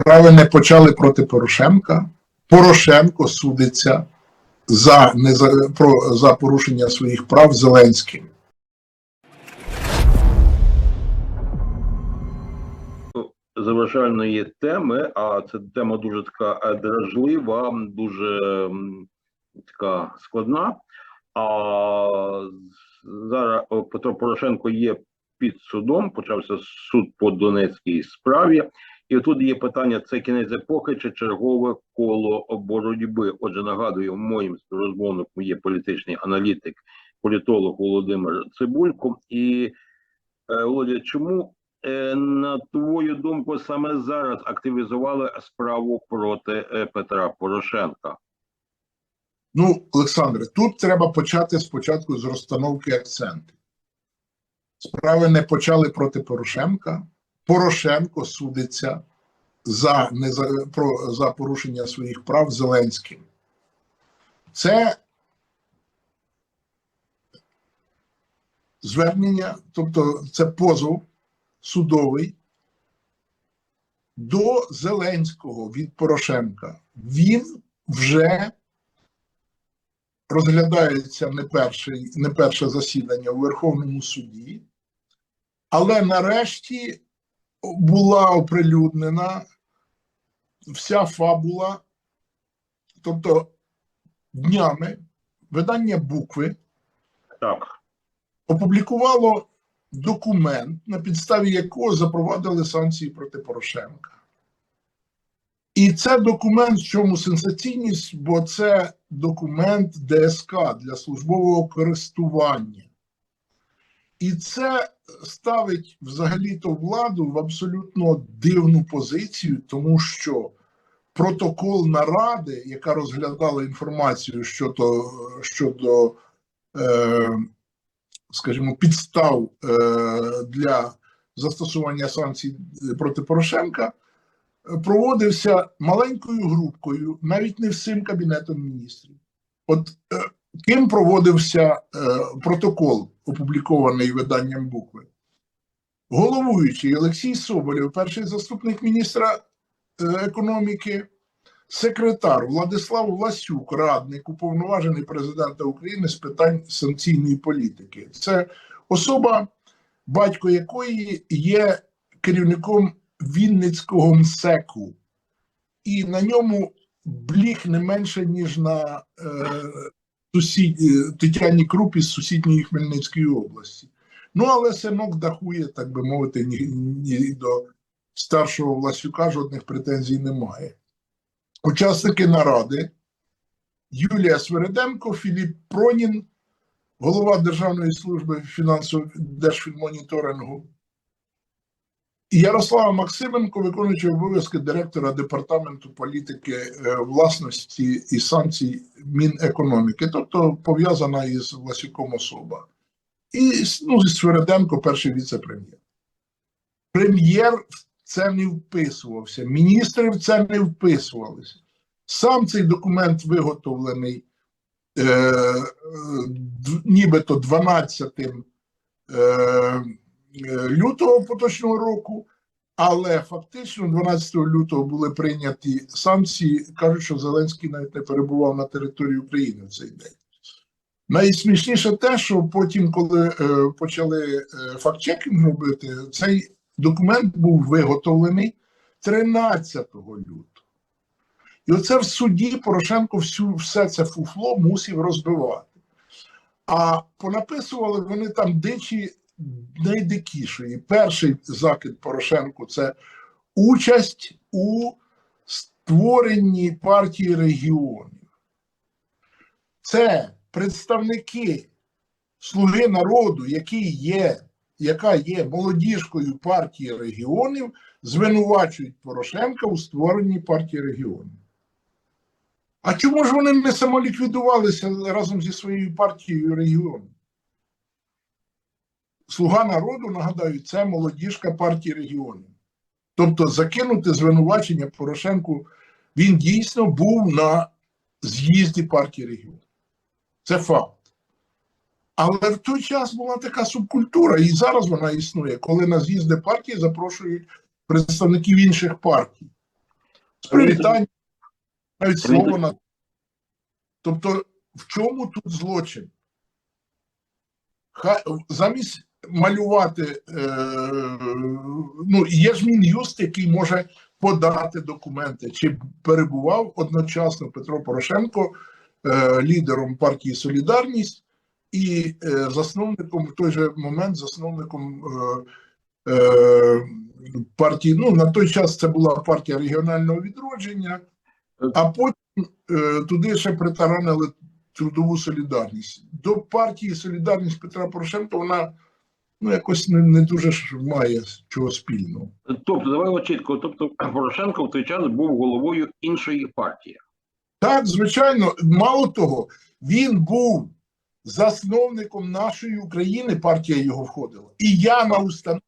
Справи не почали проти Порошенка. Порошенко судиться за, не за, про, за порушення своїх прав Зеленським. завершальної теми, а це тема дуже така е, дражлива, дуже така складна. А зараз Петро Порошенко є під судом, почався суд по Донецькій справі. І тут є питання: це кінець епохи чи чергове коло боротьби. Отже, нагадую, моїм співрозмовником є політичний аналітик, політолог Володимир Цибулько. І е, Володя, чому е, на твою думку саме зараз активізували справу проти е, Петра Порошенка? Ну, Олександре, тут треба почати спочатку з розстановки акцентів. Справи не почали проти Порошенка. Порошенко судиться за, не за, про, за порушення своїх прав Зеленським. Це звернення, тобто це позов судовий до Зеленського від Порошенка. Він вже розглядається не, перший, не перше засідання у Верховному суді, але нарешті була оприлюднена вся фабула, тобто днями видання букви Так, опублікувало документ, на підставі якого запровадили санкції проти Порошенка. І це документ, в чому сенсаційність, бо це документ ДСК для службового користування. І це ставить взагалі-то владу в абсолютно дивну позицію, тому що протокол наради, яка розглядала інформацію щодо, щодо е, скажімо, підстав е, для застосування санкцій проти Порошенка, проводився маленькою групкою, навіть не всім кабінетом міністрів. От е, ким проводився е, протокол, опублікований виданням букви? Головуючий Олексій Соболєв, перший заступник міністра е, економіки, секретар Владислав Власюк, радник, уповноважений президента України з питань санкційної політики. Це особа, батько якої є керівником Вінницького МСЕКу, і на ньому блік не менше, ніж на е, сусід, Тетяні Крупі з сусідньої Хмельницької області. Ну, але синок дахує, так би мовити, ні, ні до старшого Власюка жодних претензій немає. Учасники наради Юлія Свереденко, Філіп Пронін, голова Державної служби фінансового держфінмоніторингу, Ярослава Максименко, виконуючий обов'язки директора департаменту політики е, власності і санкцій Мінекономіки, тобто пов'язана із Власюком особа. І ну, Свереденко, перший віце-прем'єр. Прем'єр в це не вписувався, міністри в це не вписувалися. Сам цей документ виготовлений е, е, нібито 12 е, е, лютого поточного року, але фактично 12 лютого були прийняті санкції. Кажуть, що Зеленський навіть не перебував на території України в цей день. Найсмішніше те, що потім, коли е, почали е, фактчекінг робити, цей документ був виготовлений 13 лютого. І оце в суді Порошенко всю, все це фуфло мусив розбивати. А понаписували вони там дичі найдикішої. Перший закид Порошенку це участь у створенні партії регіонів. Це представники Слуги народу, які є, яка є молодіжкою партії регіонів, звинувачують Порошенка у створенні партії регіонів. А чому ж вони не самоліквідувалися разом зі своєю партією регіонів? Слуга народу, нагадаю, це молодіжка партії регіонів. Тобто закинути звинувачення Порошенку, він дійсно був на з'їзді партії регіонів. Це факт. Але в той час була така субкультура, і зараз вона існує, коли на з'їзди партії запрошують представників інших партій. з привітання, навіть слово на. Тобто, в чому тут злочин? Замість малювати, е, ну, є ж Мін'юст, який може подати документи, чи перебував одночасно Петро Порошенко е, лідером партії Солідарність і е, засновником в той же момент засновником партії. Ну на той час це була партія регіонального відродження, а потім туди ще притаранили трудову солідарність. До партії Солідарність Петра Порошенка вона ну якось не, не дуже ж має чого спільного. Тобто, давай чітко. Тобто, Порошенко в той час був головою іншої партії. Так, звичайно, мало того, він був засновником нашої України, партія його входила. І я на установчих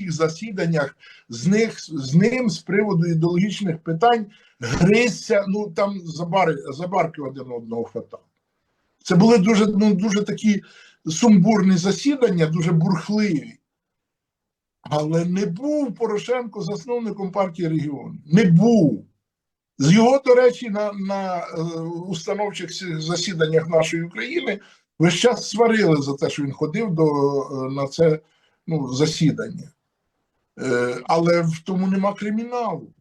засіданнях з них з ним з приводу ідеологічних питань гризся, ну там забари, забарки один одного хватав. Це були дуже, ну, дуже такі сумбурні засідання, дуже бурхливі. Але не був Порошенко засновником партії регіону. Не був. З його, до речі, на, на е, установчих засіданнях нашої України весь час сварили за те, що він ходив до, е, на це ну, засідання. Е, але в тому нема криміналу.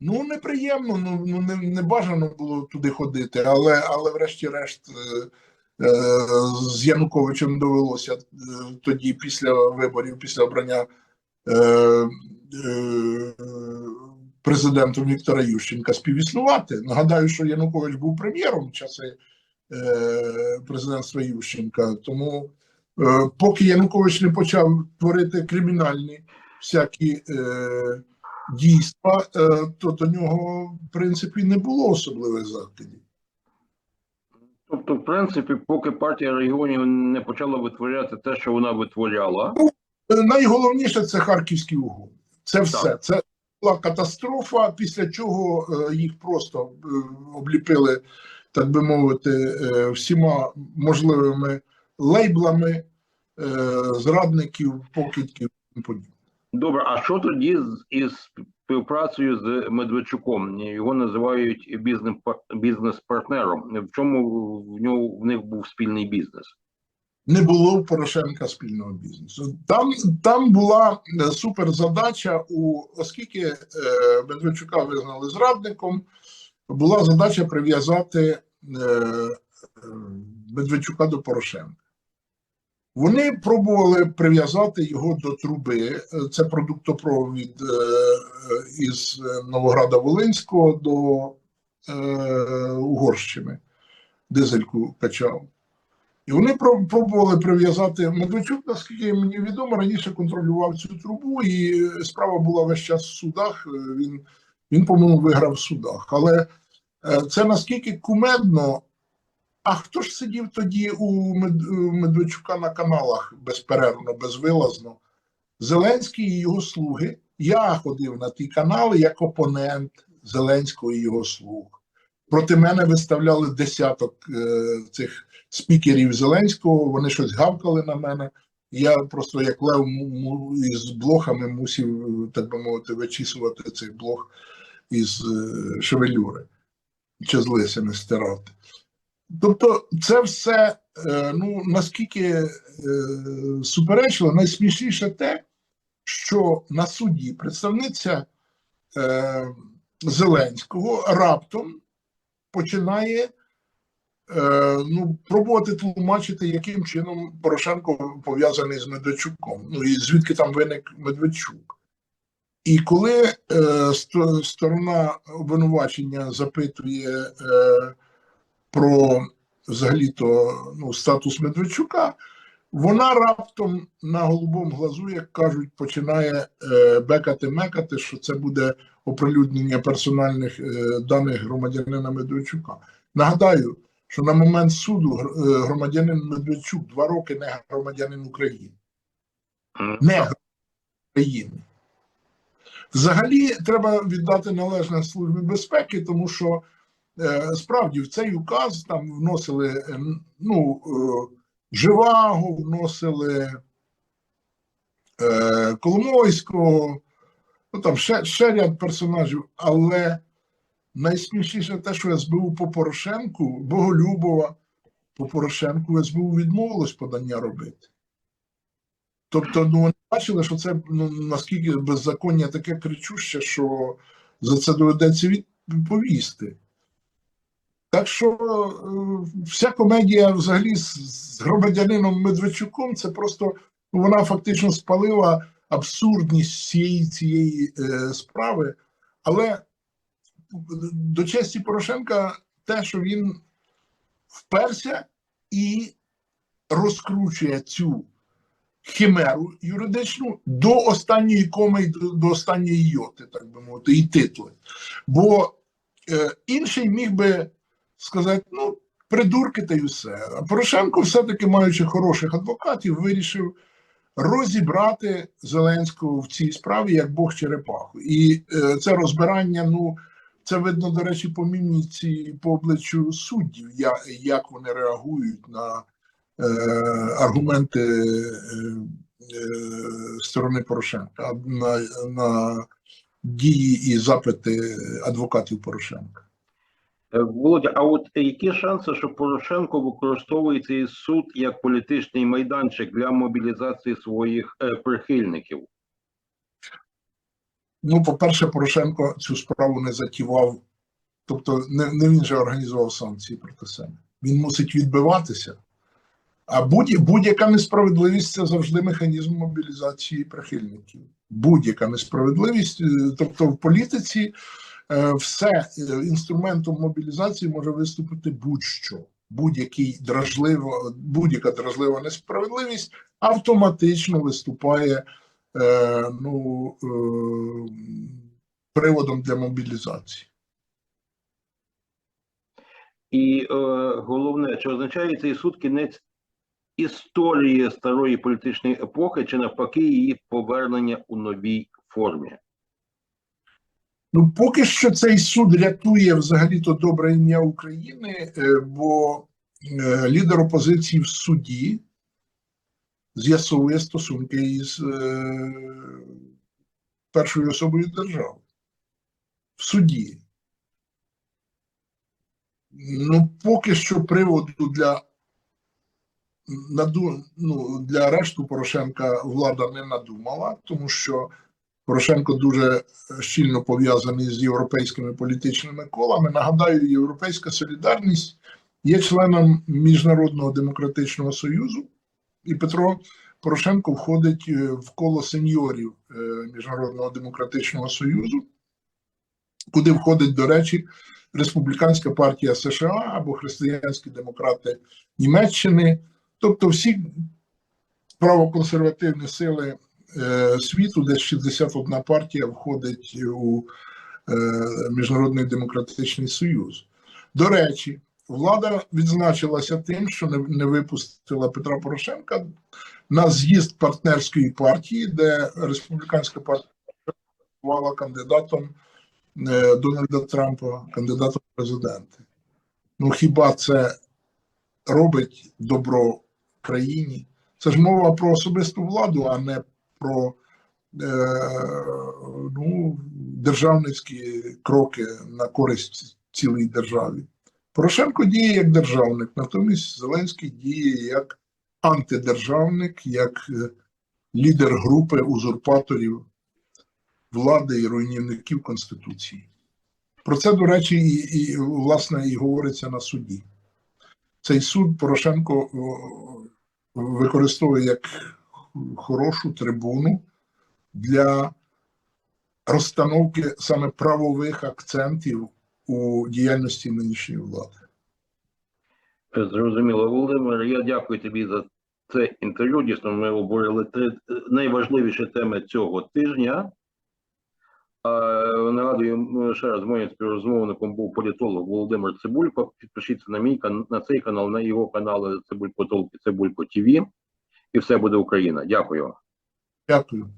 Ну, неприємно, ну, ну не, не бажано було туди ходити, але, але врешті-решт з Януковичем довелося е, тоді, після виборів, після обрання е, е, президентом Віктора Ющенка співіснувати. Нагадаю, що Янукович був прем'єром в часи е, президентства Ющенка. Тому е, поки Янукович не почав творити кримінальні всякі е, дійства, е, то до нього, в принципі, не було особливих закидів. Тобто, в принципі, поки партія регіонів не почала витворяти те, що вона витворяла, Е, Найголовніше це харківські угоди. Це все. Так. Це була катастрофа, після чого е, їх просто е, обліпили, так би мовити, е, всіма можливими лейблами зрадників, покидьків. Добре, а що тоді з із співпрацею з Медведчуком? Його називають бізнес бізнес-партнером. В чому в нього в них був спільний бізнес? Не було у Порошенка спільного бізнесу. Там, там була суперзадача, у, оскільки е, Медведчука визнали зрадником, була задача прив'язати е, е, Медведчука до Порошенка. Вони пробували прив'язати його до труби. Е, Це продуктопровід е, е, із Новограда Волинського до е, Угорщини. Дизельку качав. І вони пробували прив'язати Медведчук, наскільки мені відомо, раніше контролював цю трубу, і справа була весь час в судах. е, Він, він по-моєму, виграв в судах. Але е, це наскільки кумедно. А хто ж сидів тоді у Медведчука на каналах безперервно, безвилазно? Зеленський і його слуги. Я ходив на ті канали як опонент Зеленського і його слуг. Проти мене виставляли десяток е, цих спікерів Зеленського, вони щось гавкали на мене. Я просто як лев із блохами мусив, е, так би мовити, вичісувати цей блох із е, шевелюри чи з лисини стирати. Тобто, це все е, ну наскільки е, суперечливо, найсмішніше те, що на суді представниця е, Зеленського раптом починає ну, пробувати тлумачити, яким чином Порошенко пов'язаний з Медведчуком. Ну і звідки там виник Медведчук. І коли е, сто- сторона обвинувачення запитує е, про взагалі-то ну, статус Медведчука, вона раптом на голубому глазу, як кажуть, починає е, бекати-мекати, що це буде оприлюднення персональних е, даних громадянина Медведчука. Нагадаю, що на момент суду е, громадянин Медведчук два роки не громадянин України. Не громадянин України. Взагалі треба віддати належне Службі безпеки, тому що справді в цей указ там вносили е, ну, е, Живаго, вносили е, Коломойського, ну там ще, ще ряд персонажів, але найсмішніше те, що СБУ по Порошенку, Боголюбова по Порошенку СБУ відмовилось подання робити. Тобто, ну вони бачили, що це ну, наскільки беззаконня таке кричуще, що за це доведеться відповісти. Так що е, вся комедія взагалі з, громадянином Медведчуком це просто вона фактично спалила абсурдність всієї цієї е, справи. Але до честі Порошенка те, що він вперся і розкручує цю химеру юридичну до останньої коми до останньої йоти, так би мовити, і титли. Бо е, інший міг би сказати, ну, придурки та й все. А Порошенко, все-таки, маючи хороших адвокатів, вирішив розібрати Зеленського в цій справі як Бог черепаху. І е, це розбирання, ну, це видно, до речі, по міміці, по обличчю суддів, я, як вони реагують на е, аргументи е, е, сторони Порошенка, на, на дії і запити адвокатів Порошенка. Е, Володя, а от які шанси, що Порошенко використовує цей суд як політичний майданчик для мобілізації своїх е, прихильників? Ну, по-перше, Порошенко цю справу не затівав, тобто не, не він же організував санкції проти себе. Він мусить відбиватися. А будь, будь-яка несправедливість це завжди механізм мобілізації прихильників. Будь-яка несправедливість, е, тобто в політиці все е, інструментом мобілізації може виступити будь-що. Будь-який дражливо, будь-яка дражлива несправедливість автоматично виступає е, ну, е, приводом для мобілізації. І е, головне, чи означає цей суд кінець історії старої політичної епохи, чи навпаки її повернення у новій формі? Ну, поки що цей суд рятує взагалі-то добре ім'я України, е, бо е, лідер опозиції в суді з'ясовує стосунки із е, першою особою держави. В суді. Ну, поки що приводу для, ну, для арешту Порошенка влада не надумала, тому що Порошенко дуже щільно пов'язаний з європейськими політичними колами. Нагадаю, Європейська солідарність є членом Міжнародного демократичного союзу, і Петро Порошенко входить е, в коло сеньорів е, Міжнародного демократичного союзу, куди входить, до речі, Республіканська партія США або Християнські демократи Німеччини, тобто всі правоконсервативні сили світу, де 61 партія входить у е, Міжнародний демократичний союз. До речі, влада відзначилася тим, що не, випустила Петра Порошенка на з'їзд партнерської партії, де республіканська партія була кандидатом е, Дональда Трампа, кандидатом в президенти. Ну хіба це робить добро країні? Це ж мова про особисту владу, а не про е, ну, державницькі кроки на користь цілій державі. Порошенко діє як державник, натомість Зеленський діє як антидержавник, як е, лідер групи узурпаторів влади і руйнівників Конституції. Про це, до речі, і, і власне і говориться на суді. Цей суд Порошенко використовує як хорошу трибуну для розстановки саме правових акцентів у діяльності нинішньої влади. Зрозуміло, Володимир. Я дякую тобі за це інтерв'ю. Дійсно, ми обговорили три найважливіші теми цього тижня. Нагадую, ще раз моїм співрозмовником був політолог Володимир Цибулько. Підпишіться на мій на цей канал, на його канали Цибулько Толк і Цибулько ТВ. І все буде Україна. Дякую. Дякую.